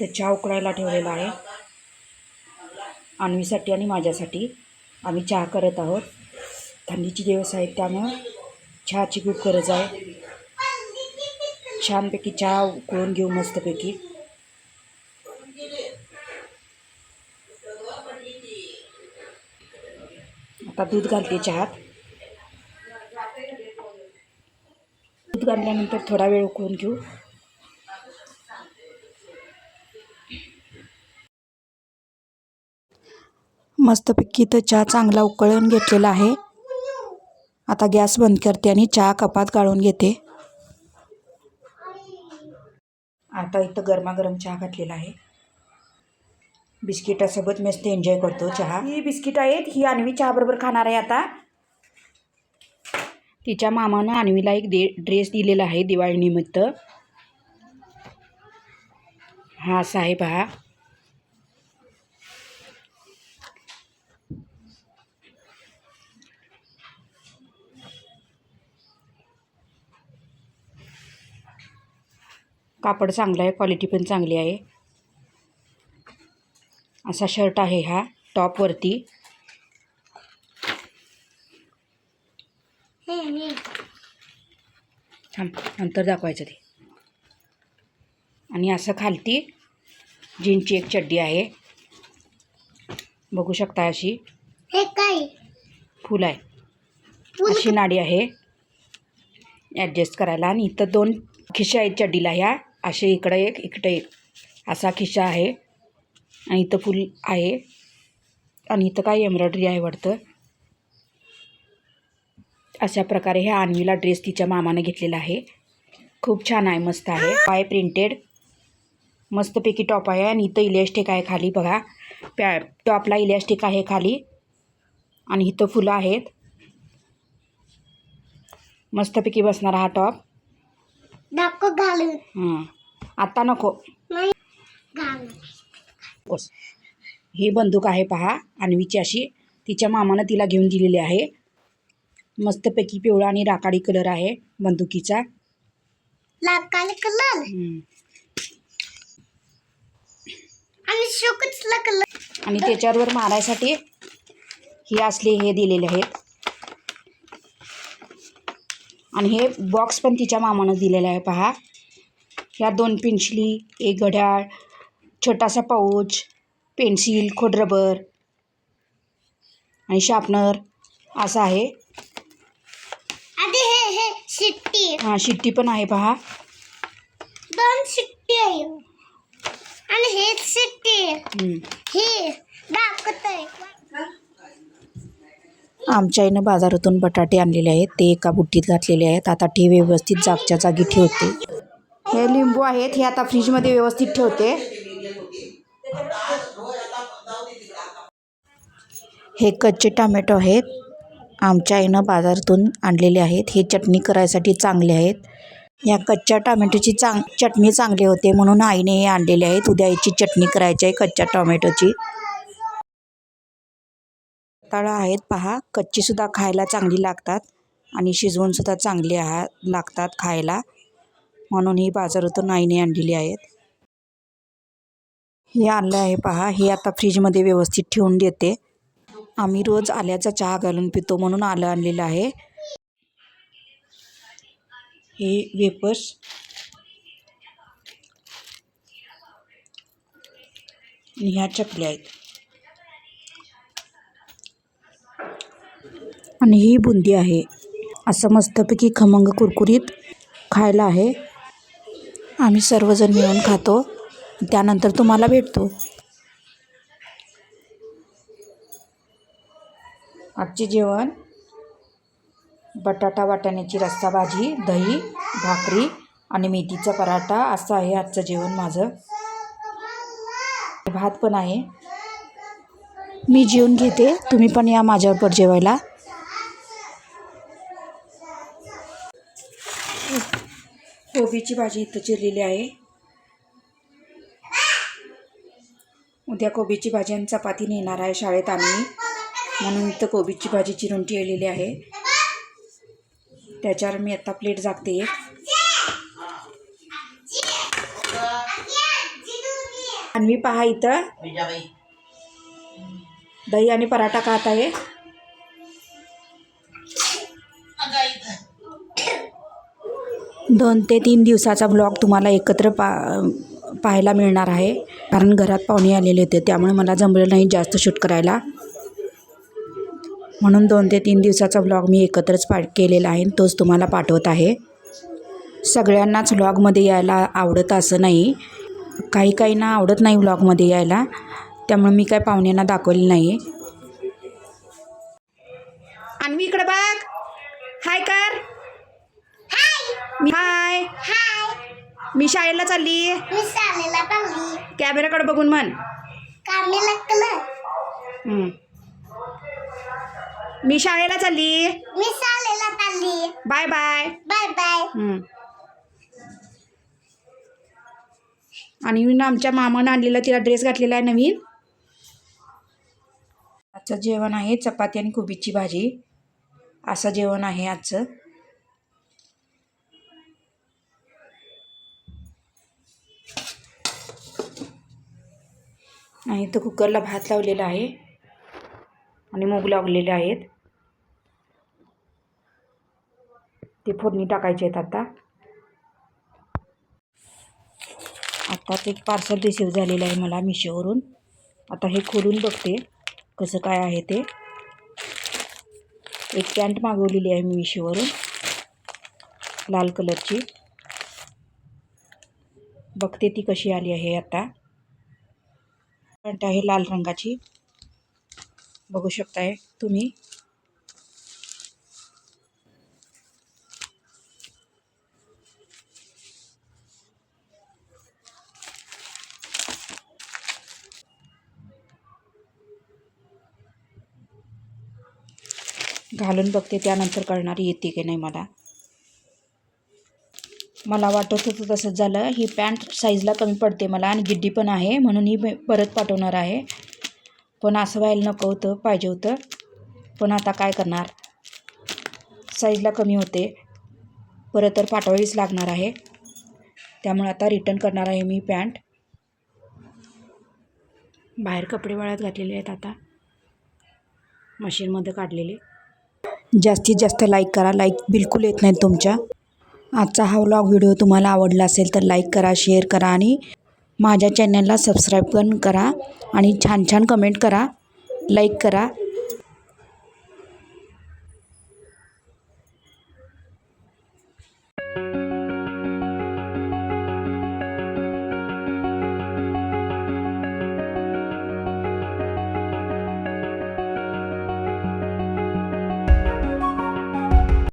तर चहा उकळायला ठेवलेला आहे. अन्वीसाठी आणि माझ्यासाठी आम्ही चहा करत आहोत. थंडीचे दिवस आहेत त्यामुळं चहाची खूप गरज आहे. छानपैकी चहा उकळून घेऊ मस्तपैकी. आता दूध घालते चहात. दूध घातल्यानंतर थोडा वेळ उकळून घेऊ. मस्तपैकी तर चहा चांगला उकळून घेतलेला आहे. आता गॅस बंद करते आणि चहा कपात गाळून घेते. आता इथं गरमागरम चहा घातलेला आहे. बिस्किटासोबत मस्त एन्जॉय करतो चहा. ही बिस्किट आहेत ही अन्वी चहाबरोबर खाणार आहे आता. तिच्या मामानं अन्वीला एक दे ड्रेस दिलेला आहे दिवाळीनिमित्त. हा साहेब हा. कापड चांगलं आहे क्वालिटी पण चांगली आहे. असा शर्ट आहे हा टॉपवरती थांब नंतर दाखवायचं ते. आणि असं खालती जीनची एक चड्डी आहे. बघू शकता अशी. हे काय फुल आहे. अशी नाडी आहे. ॲडजस्ट करायला. आणि इथं दोन खिशा आहेत चड्डीला ह्या. असे इकडं एक इकडं एक. असा खिशा आहे. आणि इथं फुल आहे. आणि इथं काय एम्ब्रॉयडरी आहे वाटतं? अशा प्रकारे ह्या अन्वीला ड्रेस तिच्या मामानं घेतलेला आहे. खूप छान आहे मस्त आहे. पाय प्रिंटेड मस्तपैकी टॉप आहे आणि इथं इलॅस्टिक आहे खाली बघा. पॅ टॉपला इलॅस्टिक आहे खाली. आणि इथं फुलं आहेत. मस्तपैकी बसणारा हा टॉप नको घालून. हां आता नको. ही बंदूक आहे पहा अन्वीची अशी. तिच्या मामानं तिला घेऊन दिलेली आहे. मस्तपैकी पिवळा आणि राखाडी कलर आहे बंदुकीचा. लाकाल कलर. हम्म. आणि शुकचला कलर. आणि त्याच्यावर मारायसाठी ही असले हे दिलेले आहेत. आणि हे बॉक्स पण तिच्या मामानं दिलेलं आहे पहा. ह्या दोन पेन्सिली एक घड्याळ छोटासा पाऊच पेन्सिल खोडरबर आणि शार्पनर असं आहे. शिट्टी. हां शिट्टी पण आहे पहा. दोन शिट्टी आहे. आणि हे शिट्टी. हम्म. हे दाखवत आहे आमच्या आईनं बाजारातून बटाटे आणलेले आहेत. ते एका बुट्टीत घातलेले आहेत. आता ते व्यवस्थित जागच्या जागी ठेवते. हे लिंबू आहेत. हे आता फ्रीजमध्ये व्यवस्थित ठेवते. हे कच्चे टमॅटो आहेत. आमच्या आईनं बाजारातून आणलेले आहेत. हे चटणी करायसाठी चांगले आहेत. या कच्च्या टोमॅटोची चांग चटणी चांगली होते म्हणून आईने हे आणलेले आहेत. उद्या याची चटणी करायची आहे कच्च्या टोमॅटोची. तळा आहेत पहा. कच्चीसुद्धा खायला चांगली लागतात आणि शिजवूनसुद्धा चांगली आहा लागतात खायला. म्हणून ही बाजारातून आईने आणलेली आहेत. हे आणलं आहे पहा. हे आता फ्रीजमध्ये व्यवस्थित ठेवून देते. आम्ही रोज आल्याचा चहा घालून पितो म्हणून आलं आणलेलं आहे. हे वेपर्स. आणि ह्या चकल्या आहेत. आणि ही बुंदी आहे. असं मस्तपैकी खमंग कुरकुरीत खायला आहे. आम्ही सर्वजण मिळून खातो. त्यानंतर तुम्हाला भेटतो. आजचे जेवण. बटाटा वाटाण्याची रस्सा भाजी दही भाकरी आणि मेथीचा पराठा. असं आहे आजचं जेवण माझं. भात पण आहे. मी जेवून घेते. तुम्ही पण या माझ्यावर जेवायला. कोबीची भाजी इथं चिरलेली आहे. उद्या कोबीची भाजी आणि चपाती नेणार आहे शाळेत आम्ही. म्हणून इथं कोबीची भाजी चिरून ठेवलेली आहे. त्याच्यावर मी आता प्लेट जागते एक. आणि मी पहा इथं दही आणि पराठा खात आहे. दोन ते तीन दिवसाचा ब्लॉग तुम्हाला एकत्र पा पाहायला मिळणार आहे. कारण घरात पाहुणे आलेले होते त्यामुळे मला जमलं नाही जास्त शूट करायला. म्हणून दोन ते तीन दिवसाचा ब्लॉग मी एकत्रच पा केलेला आहे तोच तुम्हाला पाठवत आहे. सगळ्यांनाच व्लॉगमध्ये यायला आवडत असं नाही. काही काहींना आवडत नाही व्लॉगमध्ये यायला. त्यामुळे मी काय पाहुण्यांना दाखवले नाही अन्वी इकडे बघ. हाय कर. मी हाय हाय मी शाळेला चालली. कॅमेराकडे बघून म्हण. मी शाळेला चालली. मी शाळेला चालली. Bye bye bye bye. आणि आमच्या मामानं आणलेला तिला ड्रेस घातलेला आहे नवीन. आजचं जेवण आहे चपाती आणि कोबीची भाजी. असं जेवण आहे आजचं. आणि इथं कुकरला भात लावलेला आहे. आणि मूग लावलेले आहेत. ते फोडणी टाकायचे आहेत आता. आत्ताच एक पार्सल रिसीव झालेलं आहे मला मिशोवरून. आता हे खोलून बघते कसं काय आहे ते. एक पॅन्ट मागवलेली आहे मी मिशोवरून लाल कलरची. बघते ती कशी आली आहे आता. पॅन्ट आहे लाल रंगाची. बघू शकताय तुम्ही. घालून बघते त्यानंतर कळणार येते की नाही मला. मला वाटत होतं तसंच झालं. ही पॅन्ट साईजला कमी पडते मला आणि गिड्डी पण आहे म्हणून ही परत पाठवणार आहे. पण असं व्हायला नको होतं पाहिजे होतं. पण आता काय करणार? साईजला कमी होते. परत तर पाठवावीच लागणार आहे. त्यामुळे आता रिटर्न करणार आहे मी पॅन्ट. बाहेर कपडे वाळत घातलेले आहेत आता. मशीनमध्ये काढलेले. जास्तीत जास्त लाईक करा. लाईक बिलकुल येत नाहीत तुमच्या. आजचा हा व्लॉग व्हिडिओ तुम्हाला आवडला असेल तर लाईक करा शेअर करा आणि माझ्या चॅनलला सबस्क्राईब पण करा आणि छान छान कमेंट करा. लाईक करा.